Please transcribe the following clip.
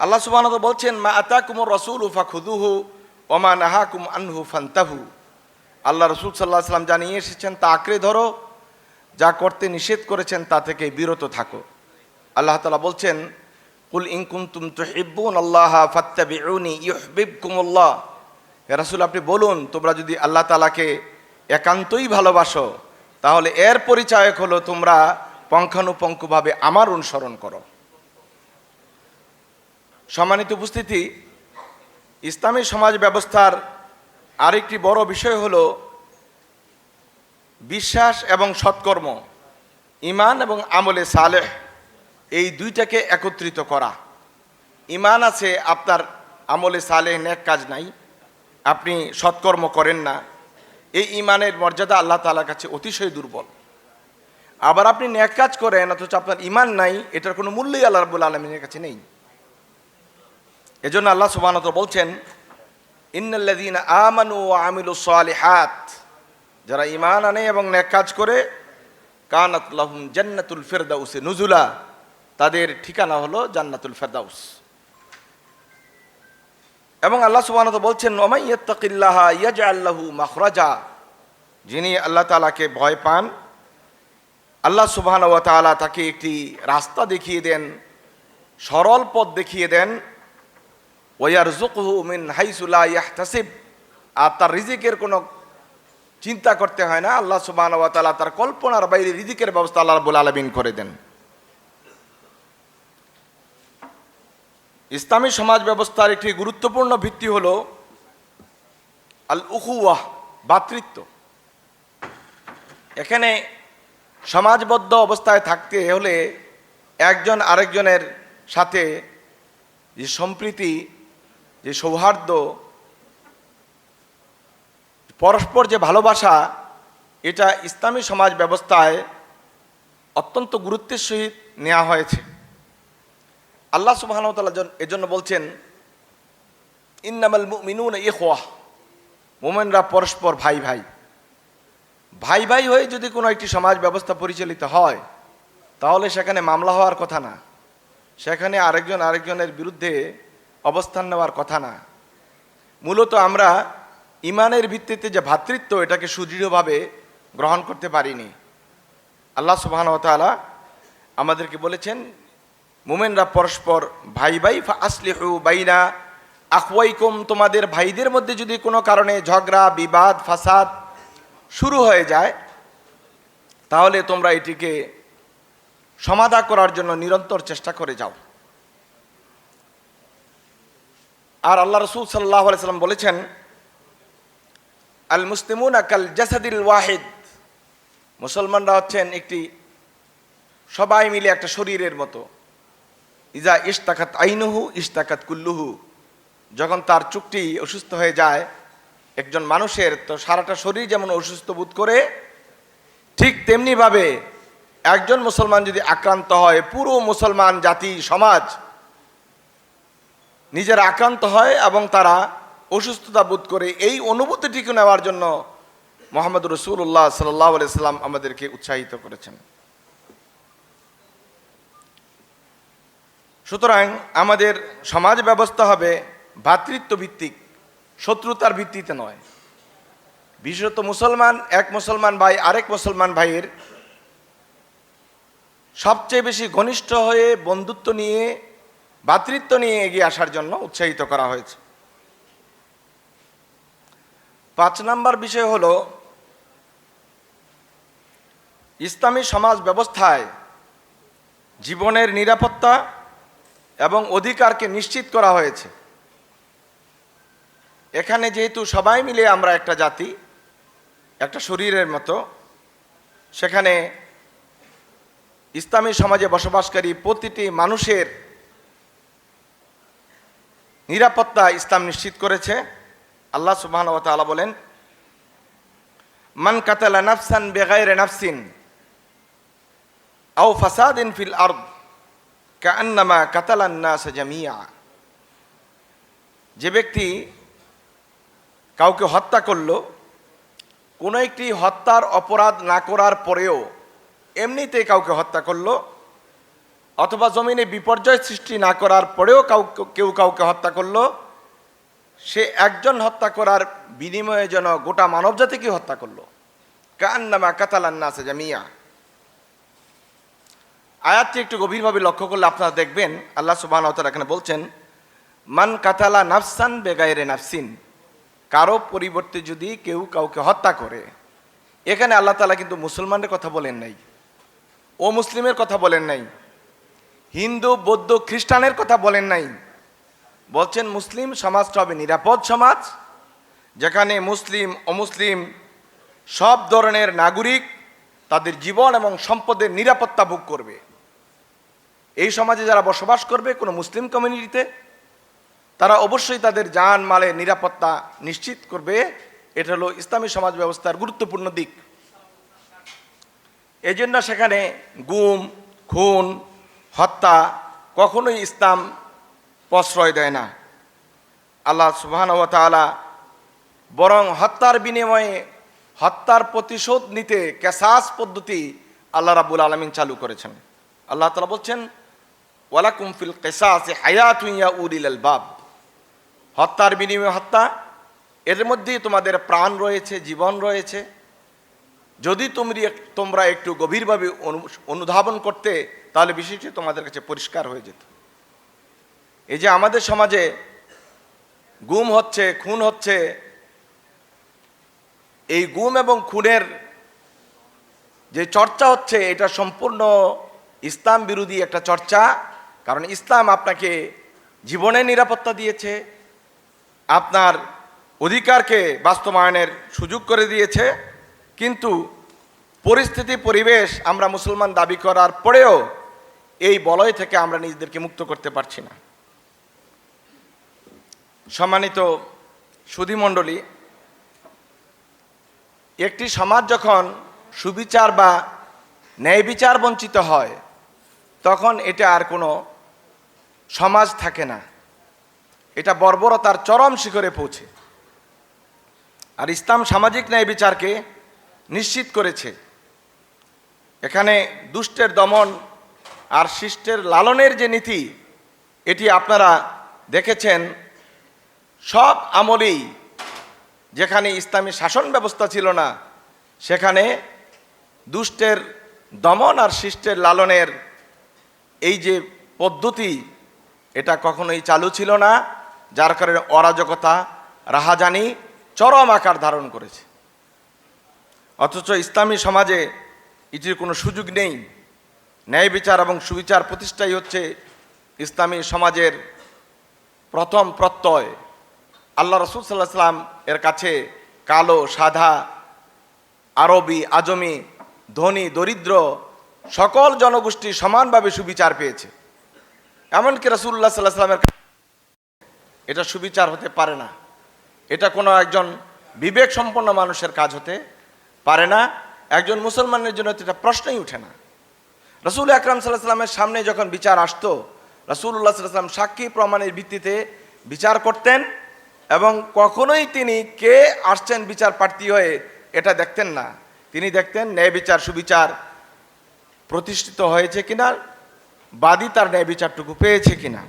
আল্লাহ সুবাহ বলছেন, মা আতা কুমর রসুল উফা খুদুহু ওমা নাহা কুম আনহু ফান্তাহু। আল্লাহ রসুল সাল্লাহ সাল্লাম জানিয়ে এসেছেন, তা আঁকড়ে ধরো, যা করতে নিষেধ করেছেন তা থেকে বিরত থাকো। আল্লাহ তালা বলছেন, কুল ইনকুম তুম তো হিব্বুন আল্লাহ ফাত্তাবিউনি ইউহবিবকুমুল্লাহ। হে রাসূল, আপনি বলুন, তোমরা যদি আল্লাহ তালাকে একান্তই ভালোবাসো, তাহলে এর পরিচায়ক হলো তোমরা পঙ্খানুপঙ্খভাবে আমার অনুসরণ করো। সম্মানিত উপস্থিতি, ইসলামী সমাজ ব্যবস্থার আরেকটি বড় বিষয় হলো বিশ্বাস এবং সৎকর্ম, ইমান এবং আমলে সালেহ, এই দুইটাকে একত্রিত করা। ইমান আছে আপনার আমলে সালেহ নেক কাজ নাই, আপনি সৎকর্ম করেন না, এই ইমানের মর্যাদা আল্লাহ তালার কাছে অতিশয় দুর্বল। আবার আপনি নেক কাজ করেন, অথচ আপনার ইমান নাই, এটার কোনো মূল্যই আল্লাহ রাবুল আলমিনের কাছে নেই। এজন্য আল্লাহ সুবাহত বলছেন, ইন্নাল্লাযীনা আমানু ওয়া আমিলুস সালিহাত যারা ইমান আনে এবং নেক কাজ করে, কানাত লাহুম জান্নাতুল ফিরদাউসে নুজুলা তাদের ঠিকানা হলো জান্নাতুল ফেরদাউস। এবং আল্লাহ সুবহানাহু বলছেন, ওমাই ইয়াত্তাকিল্লাহা ইয়াজআল লাহু মাখরাজা যিনি আল্লাহ তাআলাকে ভয় পান, আল্লাহ সুবহানাহু ওয়া তাআলা তাকে একটি রাস্তা দেখিয়ে দেন, সরল পথ দেখিয়ে দেন ওয়ারজুকহু মিন হাইসুলা ইয়াহতাসিব। আর তার রিজিকের কোনো চিন্তা করতে হয় না। আল্লাহ সুবহানাহু ওয়া তাআলা তার কল্পনার বাইরে রিজিকের ব্যবস্থা আল্লাহ রাব্বুল আলামিন করে দেন। ইসলামী সমাজ ব্যবস্থার একটি গুরুত্বপূর্ণ ভিত্তি হলো আল উহুয়াহ ভাতৃত্ব। এখানে সমাজবদ্ধ অবস্থায় থাকতে হলে একজন আরেকজনের সাথে যে সম্প্রীতি যে সৌহার্দ্য, পরস্পর যে ভালোবাসা, এটা ইসলামী সমাজ ব্যবস্থায় অত্যন্ত গুরুত্বের সহিত নেওয়া হয়েছে। আল্লাহ সুবাহতাল্লাহ এজন্য বলছেন, ইন্নামাল মিনুন ইখওয়াহ মোমেনরা পরস্পর ভাই ভাই। ভাই ভাই হয়ে যদি কোনো একটি সমাজ ব্যবস্থা পরিচালিত হয়, তাহলে সেখানে মামলা হওয়ার কথা না। সেখানে আরেকজন আরেকজনের বিরুদ্ধে অবস্থান নেওয়ার কথা না। মূলত আমরা ইমানের ভিত্তিতে যে ভ্রাতৃত্ব এটাকে সুদৃঢ়ভাবে গ্রহণ করতে পারিনি। আল্লাহ সুবাহানতালা আমাদেরকে বলেছেন, মোমেনরা পরস্পর ভাই ভাই আসলিহু বাইনা আখওয়াইকুম, তোমাদের ভাইদের মধ্যে যদি কোনো কারণে ঝগড়া, বিবাদ, ফাসাদ শুরু হয়ে যায়, তাহলে তোমরা এটিকে সমাধা করার জন্য নিরন্তর চেষ্টা করে যাও। আর আল্লাহ রসুল সাল্লাহ সাল্লাম বলেছেন আল মুসলিমুন আকাল জাসাদিল ওয়াহিদ। মুসলমানরা হচ্ছেন একটি, সবাই মিলে একটা শরীরের মতো। ইজা ইস্তাকাত আইনুহু ইস্তাকাত কুল্লুহু। যখন তার চুক্তি অসুস্থ হয়ে যায়, একজন মানুষের তো সারাটা শরীর যেমন অসুস্থ বোধ করে, ঠিক তেমনিভাবে একজন মুসলমান যদি আক্রান্ত হয়, পুরো মুসলমান জাতি, সমাজ নিজের আক্রান্ত হয় এবং তারা অসুস্থতা বোধ করে এই অনুভূতিটিকে নেওয়ার জন্য মোহাম্মদ রসুল্লাহ সাল্লাহ সাল্লাম আমাদেরকে উৎসাহিত করেছেন। সুতরাং আমাদের সমাজ ব্যবস্থা হবে ভ্রাতৃত্ব ভিত্তিক শত্রুতার ভিত্তিতে নয়। বিশেষত মুসলমান, এক মুসলমান ভাই, আরেক মুসলমান ভাইয়ের সবচেয়ে বেশি ঘনিষ্ঠ হয়ে বন্ধুত্ব নিয়ে ভ্রাতৃত্ব নিয়ে এগিয়ে আসার জন্য উৎসাহিত করা হয়েছে। পাঁচ নাম্বার বিষয় হল, ইসলামী সমাজ ব্যবস্থায় জীবনের নিরাপত্তা এবং অধিকারকে নিশ্চিত করা হয়েছে। এখানে যেহেতু সবাই মিলে আমরা একটা জাতি, একটা শরীরের মতো, সেখানে ইসলামী সমাজে বসবাসকারী প্রতিটি মানুষের নিরাপত্তা ইসলাম নিশ্চিত করেছে। আল্লাহ সুবহান তাআলা বলেন, মান কাতালা নাফসান বেগাইরে নাফসিন আও ফাসাদিন ফিল আরদ কান্নামা কাতালান নাস জামিয়া যে ব্যক্তি কাউকে হত্যা করল, কোনো একটি হত্যার অপরাধ না করার পরেও এমনিতে কাউকে হত্যা করল অথবা জমিনে বিপর্যয় সৃষ্টি না করার পরেও কাউ, কেউ কাউকে হত্যা করল, সে একজন হত্যা করার বিনিময়ে যেন গোটা মানবজাতিকে হত্যা করল। কান নামা কাতালান্না আছে জামিয়া। আয়াতটি একটু গভীরভাবে লক্ষ্য করলে আপনারা দেখবেন, আল্লাহ সুবাহ এখানে বলছেন, মান কাতালা নাফসান বেগাইরে নাফসিন। কারও পরিবর্তে যদি কেউ কাউকে হত্যা করে, এখানে আল্লাহ তালা কিন্তু মুসলমানের কথা বলেন নাই। ও মুসলিমের কথা বলেন নাই। হিন্দু, বৌদ্ধ, খ্রিস্টানের কথা বলেন নাই। বলছেন মুসলিম সমাজটা হবে নিরাপদ সমাজ, যেখানে মুসলিম, অমুসলিম সব ধরনের নাগরিক তাদের জীবন এবং সম্পদের নিরাপত্তা ভোগ করবে। এই সমাজে যারা বসবাস করবে কোনো মুসলিম কমিউনিটিতে তারা অবশ্যই তাদের জান মালের নিরাপত্তা নিশ্চিত করবে। এটা হলো ইসলামী সমাজ ব্যবস্থার গুরুত্বপূর্ণ দিক। এই সেখানে গুম, খুন হত্যা কখনোই ইসলাম প্রশ্রয় দেয় না। আল্লাহ সুবহান ও তাআলা বরং হত্যার বিনিময়ে হত্যার প্রতিশোধ নিতে ক্যাসাস পদ্ধতি আল্লাহ রাবুল আলমিন চালু করেছেন। আল্লাহ তালা বলছেন, ওয়ালাকুম ফিল কেসাস হায়াতুইয়া উলিল বাব। হত্যার বিনিময়ে হত্যা, এর মধ্যেই তোমাদের প্রাণ রয়েছে, জীবন রয়েছে। যদি তুমি তোমরা একটু গভীরভাবে অনু- অনুধাবন করতে তাহলে বিষয়টি তোমাদের কাছে পরিষ্কার হয়ে যেত। এই যে আমাদের সমাজে গুম হচ্ছে, খুন হচ্ছে, এই গুম এবং খুনের যে চর্চা হচ্ছে, এটা সম্পূর্ণ ইসলাম বিরোধী একটা চর্চা। কারণ ইসলাম আপনাকে জীবনের নিরাপত্তা দিয়েছে, আপনার অধিকারকে বাস্তবায়নের সুযোগ করে দিয়েছে, কিন্তু পরিস্থিতি, পরিবেশ আমরা মুসলমান দাবি করার পরেও এই বলয় থেকে আমরা নিজেদেরকে মুক্ত করতে পারছি না। সম্মানিত সুধীমণ্ডলী, একটি সমাজ যখন সুবিচার বা ন্যায় বিচার বঞ্চিত হয়, তখন এটা আর কোনো সমাজ থাকে না। এটা বর্বরতার চরম শিখরে পৌঁছে। আর ইসলাম সামাজিক ন্যায় বিচারকে নিশ্চিত করেছে। এখানে দুষ্টের দমন আর শিষ্টের লালনের যে নীতি, এটি আপনারা দেখেছেন, সব আমলেই যেখানে ইসলামী শাসন ব্যবস্থা ছিল না, সেখানে দুষ্টের দমন আর শিষ্টের লালনের এই যে পদ্ধতি, এটা কখনোই চালু ছিল না, যার কারণে অরাজকতা, রাহাজানি চরম আকার ধারণ করেছে। অথচ ইসলামী সমাজে এটির কোনো সুযোগ নেই। ন্যায় বিচার এবং সুবিচার প্রতিষ্ঠাই হচ্ছে ইসলামী সমাজের প্রথম প্রত্যয়। আল্লাহ রসুল সাল্লাহ সাল্লাম এর কাছে কালো, সাদা, আরবি, আজমি, ধনী, দরিদ্র সকল জনগোষ্ঠী সমানভাবে সুবিচার পেয়েছে। এমনকি রসুল্লাহ সাল্লাহ সাল্লামের এটা সুবিচার হতে পারে না। এটা কোনো একজন বিবেক সম্পন্ন মানুষের কাজ হতে পারে না। একজন মুসলমানের জন্য এটা প্রশ্নই উঠে না। রসুল আকরাম সাল্লাহ সাল্লামের সামনে যখন বিচার আসতো রসুল্লাহ সাল্লাহ সাল্লাম সাক্ষী প্রমাণের ভিত্তিতে বিচার করতেন এবং কখনোই তিনি কে আসছেন বিচার প্রার্থী হয়ে এটা দেখতেন না। তিনি দেখতেন ন্যায় বিচার, সুবিচার প্রতিষ্ঠিত হয়েছে কিনা, বাদী তার ন্যায় বিচারটুকু পেয়েছে কিনা।